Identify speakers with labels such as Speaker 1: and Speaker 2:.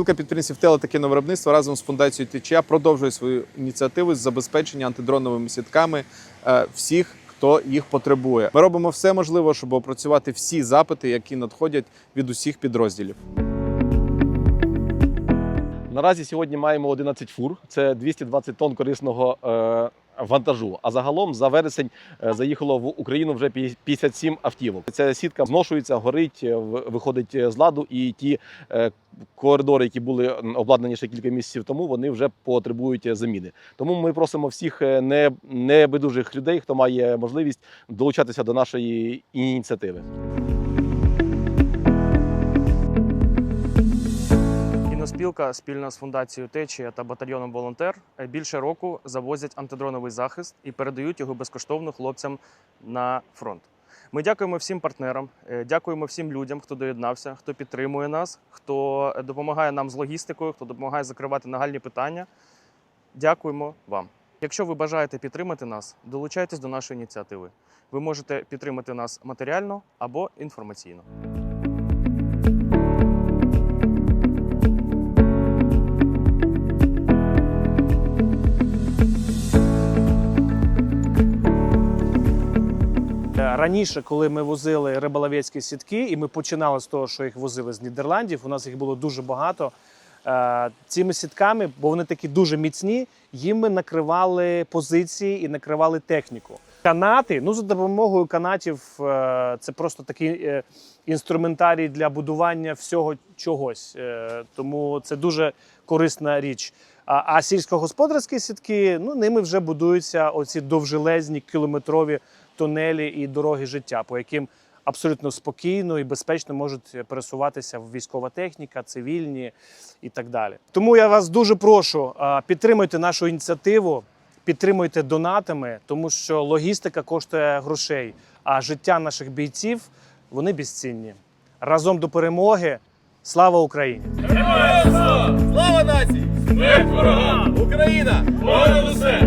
Speaker 1: Спілка підприємців теле та кіновиробництва разом з фундацією ТЧА продовжує свою ініціативу з забезпечення антидроновими сітками е, всіх, хто їх потребує. Ми робимо все можливе, щоб опрацювати всі запити, які надходять від усіх підрозділів.
Speaker 2: Наразі сьогодні маємо 11 фур, це 220 тонн корисного е, вантажу. А загалом за вересень е, заїхало в Україну вже пі- 57 автівок. Ця сітка зношується, горить, е, виходить е, з ладу, і ті коридори, які були обладнані ще кілька місяців тому, вони вже потребують заміни. Тому ми просимо всіх не, небайдужих людей, хто має можливість долучатися до нашої ініціативи.
Speaker 3: Кіноспілка спільно з фундацією Течія та батальйоном Волонтер більше року завозять антидроновий захист і передають його безкоштовно хлопцям на фронт. Ми дякуємо всім партнерам, е, дякуємо всім людям, хто доєднався, хто підтримує нас, хто допомагає нам з логістикою, хто допомагає закривати нагальні питання. Дякуємо вам. Якщо ви бажаєте підтримати нас, долучайтесь до нашої ініціативи. Ви можете підтримати нас матеріально або інформаційно.
Speaker 4: Раніше, коли ми возили риболовецькі сітки, і ми починали з того, що їх возили з Нідерландів, у нас їх було дуже багато. Е, Цими сітками, бо вони такі дуже міцні, їм ми накривали позиції і накривали техніку. Канати, ну за допомогою канатів, е, це просто такий е, інструментарій для будування всього чогось. Е, Тому це дуже корисна річ. А сільськогосподарські сітки, ну ними вже будуються оці довжелезні кілометрові тунелі і дороги життя, по яким абсолютно спокійно і безпечно можуть пересуватися військова техніка, цивільні і так далі. Тому я вас дуже прошу, підтримуйте нашу ініціативу, підтримуйте донатами, тому що логістика коштує грошей, а життя наших бійців вони безцінні. Разом до перемоги. Слава Україні!
Speaker 5: Слава нації! Смерть ворогам! Україна! Понад усе!